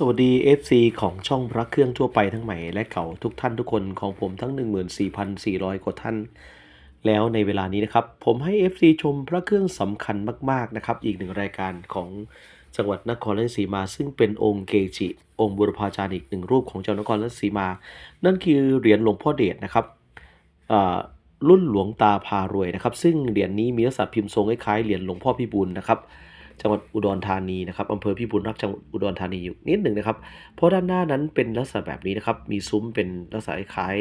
สวัสดี FC ของช่องพระเครื่องทั่วไปทั้งใหม่และเก่าทุกท่านทุกคนของผมทั้ง 14,400 กว่าท่าน แล้วในเวลานี้นะครับ ผมให้ FC ชมพระเครื่องสำคัญมาก ๆ นะครับ อีกหนึ่งรายการของจังหวัดนครราชสีมา ซึ่งเป็นองค์เกจิ องค์บุรพาจารย์อีกหนึ่งรูปของจังหวัดนครราชสีมา นั่นคือเหรียญหลวงพ่อเดชนะครับรุ่นหลวงตาพารวยนะครับ ซึ่งเหรียญนี้มีลักษณะพิมพ์ทรงคล้ายๆเหรียญหลวงพ่อพิบูลนะครับ จังหวัดอุดรธานีนะครับอำเภอพิบูลรักจังหวัดอุดรธานีอยู่นิดหนึ่งนะครับ เพราะด้านหน้านั้นเป็นลักษณะแบบนี้นะครับ มีซุ้มเป็นลักษณะคล้าย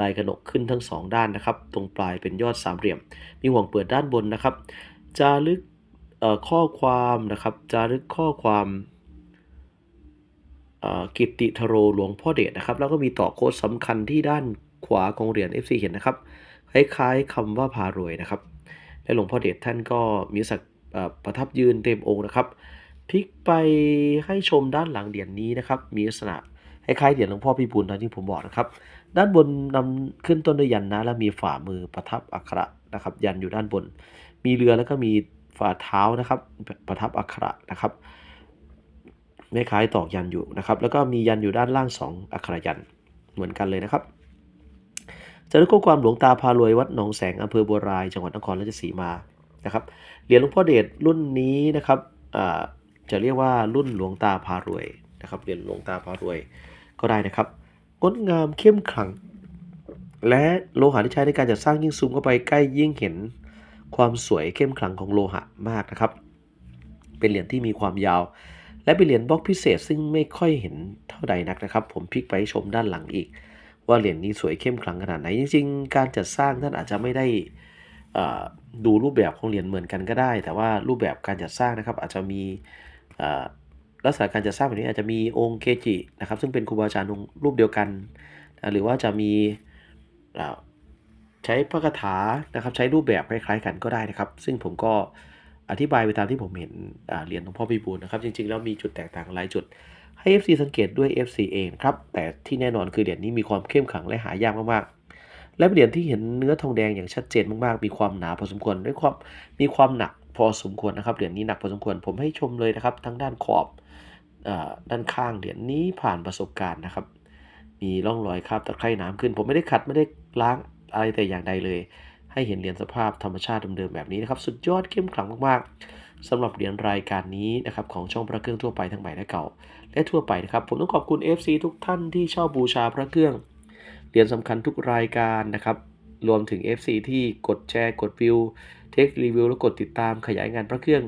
ลายกระหนกขึ้นทั้งสองด้านนะครับ ตรงปลายเป็นยอดสามเหลี่ยม มีห่วงเปิดด้านบนนะครับจารึกข้อความนะครับจารึกข้อความกิตติทโรหลวงพ่อเดชนะครับ แล้วก็มีต่อโค้ดสำคัญที่ด้านขวาของเหรียญ FC เห็นนะครับ คล้ายๆคำว่าพารวยนะครับ และหลวงพ่อเดชท่านก็มีศักดิ์ ประทับยืนเต็มองค์นะครับพลิกไปให้ชมด้านหลังเหรียญนี้นะครับ มีลักษณะคล้ายๆเหรียญหลวงพ่อพิบูลตามที่ผมบอกนะครับ ด้านบนนำขึ้นต้นด้วยยันนะ และมีฝ่ามือประทับอักขระนะครับ ยันอยู่ด้านบน มีเรือแล้วก็มีฝ่าเท้านะครับ ประทับอักขระนะครับไม่คล้ายตอกยันอยู่นะครับ แล้วก็มียันอยู่ด้านล่างสองอักขระยันเหมือนกันเลยนะครับจารึกข้อความหลวงตาพารวยวัดหนองแสงอำเภอบัวราย จังหวัดนครราชสีมา นะครับเหรียญหลวงพ่อเดชรุ่นนี้นะครับจะเรียกว่ารุ่นหลวงตาพารวยนะครับเหรียญหลวงตาพารวยก็ได้นะครับงดงามเข้มขลัง และโลหะที่ใช้ในการจัดสร้างยิ่งซูมเข้าไปใกล้ยิ่งเห็นความสวยเข้มขลังของโลหะมากนะครับ เป็นเหรียญที่มีความยาว และเป็นเหรียญบล็อกพิเศษ ซึ่งไม่ค่อยเห็นเท่าใดนักนะครับ ผมพลิกไปชมด้านหลังอีก ว่าเหรียญนี้สวยเข้มขลังขนาดไหนจริงๆ การจัดสร้างท่านอาจจะไม่ได้ ดูรูปแบบของเหรียญเหมือนกันก็ได้ แต่ว่ารูปแบบการจัดสร้างนะครับ อาจจะมีลักษณะการจัดสร้างแบบนี้อาจจะมีองค์เกจินะครับ ซึ่งเป็นครูบาอาจารย์องรูปเดียวกัน หรือว่าจะมีใช้พระคาถานะครับ ใช้รูปแบบคล้ายๆกันก็ได้นะครับ ซึ่งผมก็อธิบายไปตามที่ผมเห็นเหรียญหลวงพ่อพิบูลนะครับ จริงๆ แล้วมีจุดแตกต่างหลายจุดให้ FC สังเกตด้วย FC เองครับ แต่ที่แน่นอนคือเหรียญนี้มีความเข้มขังและหายากมากๆ และเหรียญที่เห็นเนื้อทองแดงอย่างชัดเจนมากๆ มีความหนาพอสมควรด้วยความมีความหนักพอสมควรนะครับเหรียญนี้หนักพอสมควรผมให้ชมเลยนะครับ ทั้งด้านขอบอด้านข้างเหรียญนี้ผ่านประสบการณ์นะครับ มีร่องรอยคราบตะไคร่น้ำขึ้น ผมไม่ได้ขัดไม่ได้ล้างอะไรแต่อย่างใดเลย ให้เห็นเหรียญสภาพธรรมชาติเดิมๆแบบนี้นะครับ สุดยอดเข้มขลังมากๆสำหรับเหรียญรายการนี้นะครับของช่องพระเครื่องทั่วไปทั้งใหม่และเก่า และทั่วไปนะครับผมต้องขอบคุณ FC ทุกท่านที่เช่าบูชาพระเครื่อง เหรียญสำคัญทุกรายการนะครับ รวมถึง FC ที่กดแชร์กดวิว เทครีวิวแล้วกดติดตามขยายงานพระเครื่อง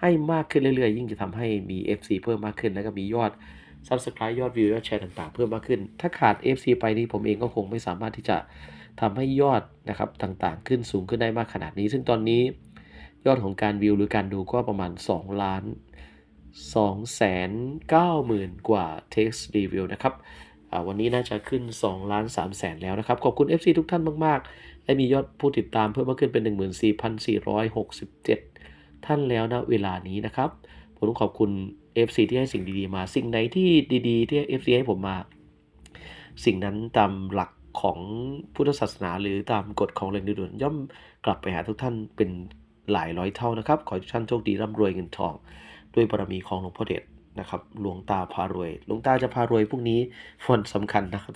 ให้มากขึ้นเรื่อยๆ ยิ่งจะทำให้มี FC เพิ่มมากขึ้นแล้วก็มียอด Subscribe ยอดวิวยอดแชร์ต่างๆ เพิ่มมากขึ้น ถ้าขาด FC ไปนี่ผมเองก็คงไม่สามารถที่จะทำให้ยอดนะครับต่างๆ ขึ้นสูงขึ้นได้มากขนาดนี้ ซึ่งตอนนี้ยอดของการวิวหรือการดูก็ประมาณ 2 ล้าน290,000 กว่า text review นะครับ วันนี้น่าจะขึ้น2ล้าน3แสนแล้วนะครับ ขอบคุณ FC ทุกท่านมากๆและมียอดผู้ติดตามเพิ่มมากขึ้นเป็น 14,467 ท่านแล้วนะเวลานี้นะครับ ผมต้องขอบคุณ FC ที่ให้สิ่งดี ๆ มา สิ่งไหนที่ดีๆ ที่ FC ให้ผมมา สิ่งนั้นตามหลักของพุทธศาสนา หรือตามกฎของแรงดึงดูดย่อมกลับไปหาทุกท่านเป็นหลายร้อยเท่านะครับ ขอให้ทุกท่านโชคดีร่ำรวยเงินทอง ด้วยบารมีของหลวงพ่อเดช นะครับหลวงตาพารวยหลวงตาจะพารวยพวกนี้วันสำคัญนะครับ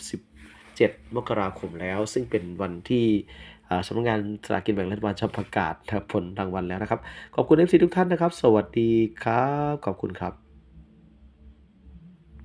17 มกราคมแล้ว ซึ่งเป็นวันที่สำนักงานสลากกินแบ่งรัฐบาลจะประกาศผลรางวัลแล้วนะครับ ขอบคุณ FC ทุกท่านนะครับ สวัสดีครับ ขอบคุณครับ